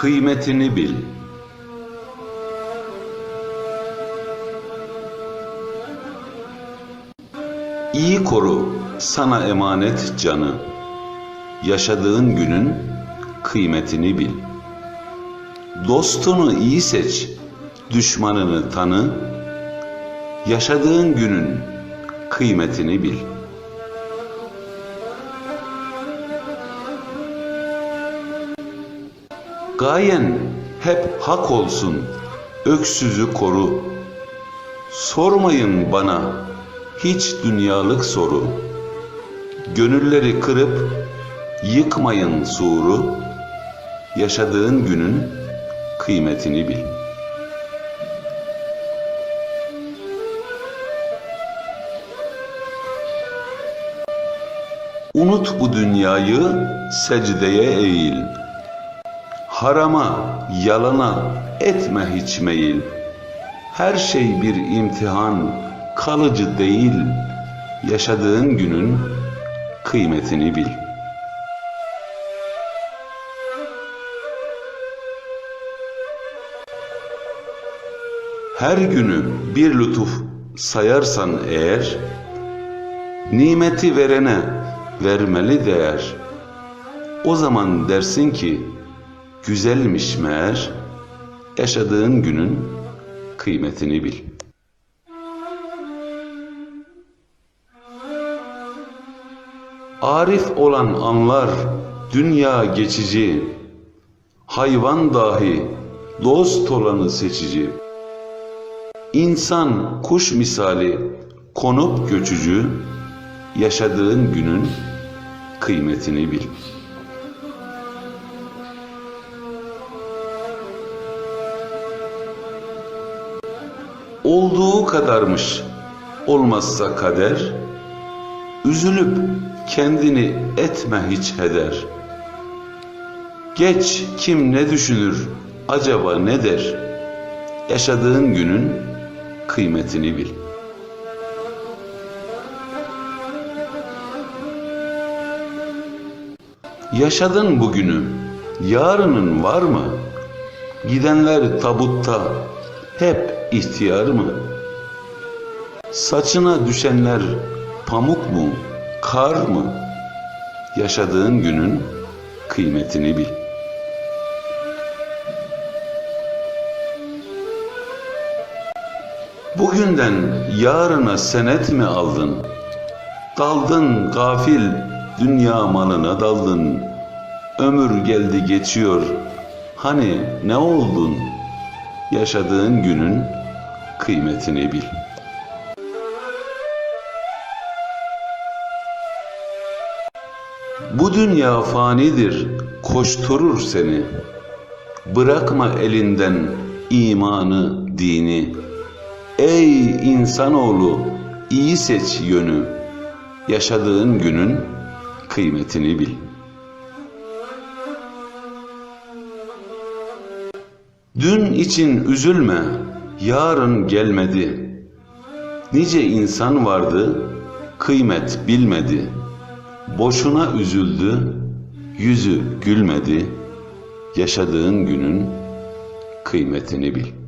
kıymetini bil. İyi koru sana emanet canı. Yaşadığın günün kıymetini bil. Dostunu iyi seç, düşmanını tanı. Yaşadığın günün kıymetini bil. Gayen hep hak olsun, öksüzü koru. Sormayın bana hiç dünyalık soru. Gönülleri kırıp yıkmayın suru. Yaşadığın günün kıymetini bil. Unut bu dünyayı, secdeye eğil. Harama, yalana etme hiç meyil. Her şey bir imtihan, kalıcı değil. Yaşadığın günün kıymetini bil. Her günü bir lütuf sayarsan eğer, nimeti verene vermeli değer. O zaman dersin ki, güzelmiş meğer, yaşadığın günün kıymetini bil. Arif olan anlar dünya geçici, hayvan dahi dost olanı seçici. İnsan kuş misali konup göçücü, yaşadığın günün kıymetini bil. Olduğu kadarmış olmazsa kader, üzülüp kendini etme hiç heder. Geç kim ne düşünür acaba ne der? Yaşadığın günün kıymetini bil. Yaşadın bugünü, yarının var mı? Gidenler tabutta hep ihtiyar mı? Saçına düşenler pamuk mu, kar mı? Yaşadığın günün kıymetini bil. Bugünden yarına senet mi aldın? Daldın gafil dünya malına daldın. Ömür geldi geçiyor. Hani ne oldun? Yaşadığın günün kıymetini bil. Bu dünya fanidir, koşturur seni. Bırakma elinden imanı, dini. Ey insanoğlu, iyi seç yönü. Yaşadığın günün kıymetini bil. Dün için üzülme, yarın gelmedi. Nice insan vardı, kıymet bilmedi. Boşuna üzüldü, yüzü gülmedi. Yaşadığın günün kıymetini bil.''